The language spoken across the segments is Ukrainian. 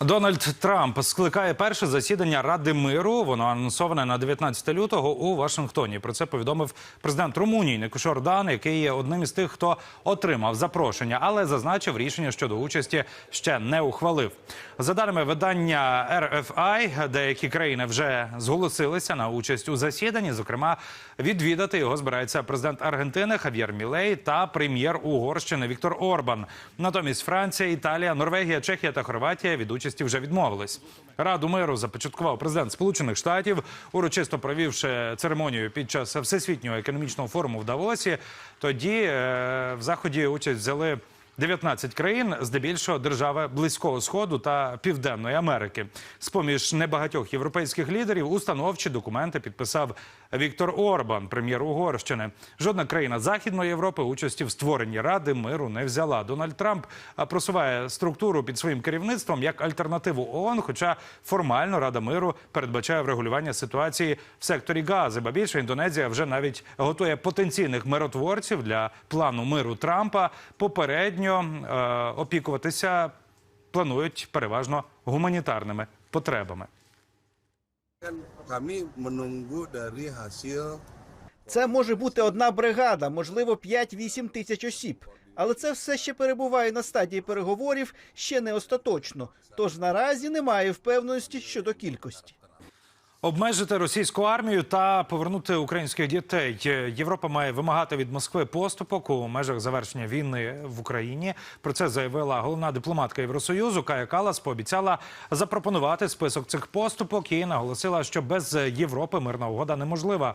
Дональд Трамп скликає перше засідання Ради миру. Воно анонсоване на 19 лютого у Вашингтоні. Про це повідомив президент Румунії Никош Ордан, який є одним із тих, хто отримав запрошення, але зазначив рішення щодо участі ще не ухвалив. За даними видання RFI, деякі країни вже зголосилися на участь у засіданні. Зокрема, відвідати його збирається президент Аргентини Хав'єр Мілей та прем'єр Угорщини Віктор Орбан. Натомість Франція, Італія, Норвегія, Чехія та Хорватія від участі вже відмовились. Раду миру започаткував президент Сполучених Штатів, урочисто провівши церемонію під час всесвітнього економічного форуму в Давосі. Тоді е, в заході участь взяли. 19 країн, здебільшого держави близького сходу та південної Америки. З поміж небагатьох європейських лідерів установчі документи підписав Віктор Орбан, прем'єр Угорщини. Жодна країна Західної Європи участі в створенні ради миру не взяла. Дональд Трамп просуває структуру під своїм керівництвом як альтернативу ООН, хоча формально Рада миру передбачає врегулювання ситуації в секторі Гази. Ба більше Індонезія вже навіть готує потенційних миротворців для плану миру Трампа. Попередньо е, опікуватися планують переважно гуманітарними потребами. Це може бути одна бригада, можливо, 5-8 тисяч осіб. Але це все ще перебуває на стадії переговорів, ще не остаточно. Тож наразі немає впевненості щодо кількості. Обмежити російську армію та повернути українських дітей. Європа має вимагати від Москви поступок у межах завершення війни в Україні. Про це заявила головна дипломатка Євросоюзу Кая Калас. Пообіцяла запропонувати список цих поступок і наголосила, що без Європи мирна угода неможлива.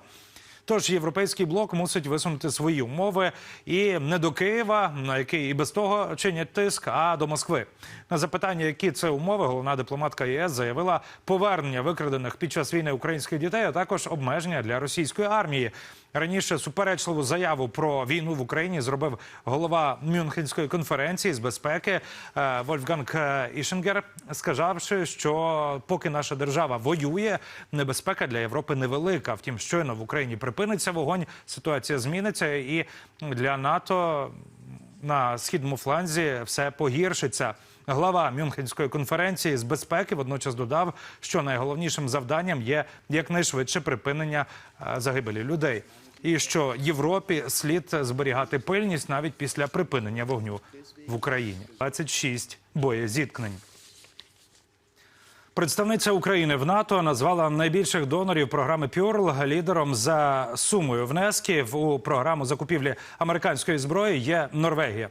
Тож європейський блок мусить висунути свої умови і не до Києва, на який і без того чинять тиск, а до Москви. На запитання, які це умови, головна дипломатка ЄС заявила повернення викрадених під час війни українських дітей, а також обмеження для російської армії. Раніше суперечливу заяву про війну в Україні зробив голова Мюнхенської конференції з безпеки е, Вольфганг Ішенгер, сказавши, що поки наша держава воює, небезпека для Європи невелика. Втім, щойно в Україні припиниться вогонь, ситуація зміниться, і для НАТО на східному фланзі все погіршиться. Глава Мюнхенської конференції з безпеки водночас додав, що найголовнішим завданням є якнайшвидше припинення е, загибелі людей, і що Європі слід зберігати пильність навіть після припинення вогню в Україні. 26 боєзіткнень. Представниця України в НАТО назвала найбільших донорів програми Пюрл лідером за сумою внесків у програму закупівлі американської зброї. Є Норвегія.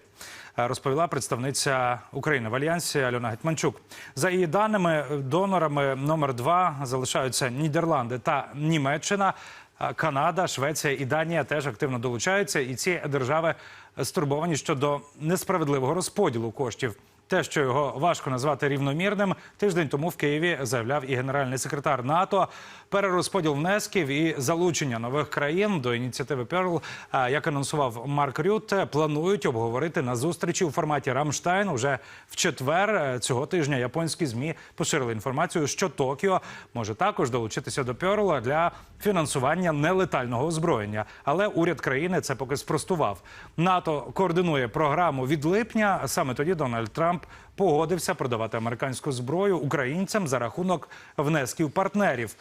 Е, Розповіла представниця України в альянсі Альона Гетманчук. За її даними, донорами номер два залишаються Нідерланди та Німеччина. Е, Канада, Швеція і Данія теж активно долучаються, і ці держави стурбовані щодо несправедливого розподілу коштів. Те, що його важко назвати рівномірним, тиждень тому в Києві заявляв і генеральний секретар НАТО. Перерозподіл внесків і залучення нових країн до ініціативи Перл, як анонсував Марк Рютте, планують обговорити на зустрічі у форматі Рамштайн. Уже в четвер е, цього тижня японські змі поширили інформацію, що Токіо може також долучитися до Перла для фінансування нелетального озброєння. Але уряд країни це поки спростував. НАТО координує програму від липня. Саме тоді Дональд Трамп погодився продавати американську зброю українцям за рахунок внесків партнерів.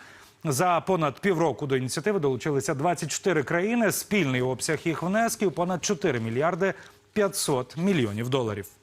За понад півроку до ініціативи долучилися 24 країни. Спільний обсяг їх внесків понад 4 мільярди 500 мільйонів доларів.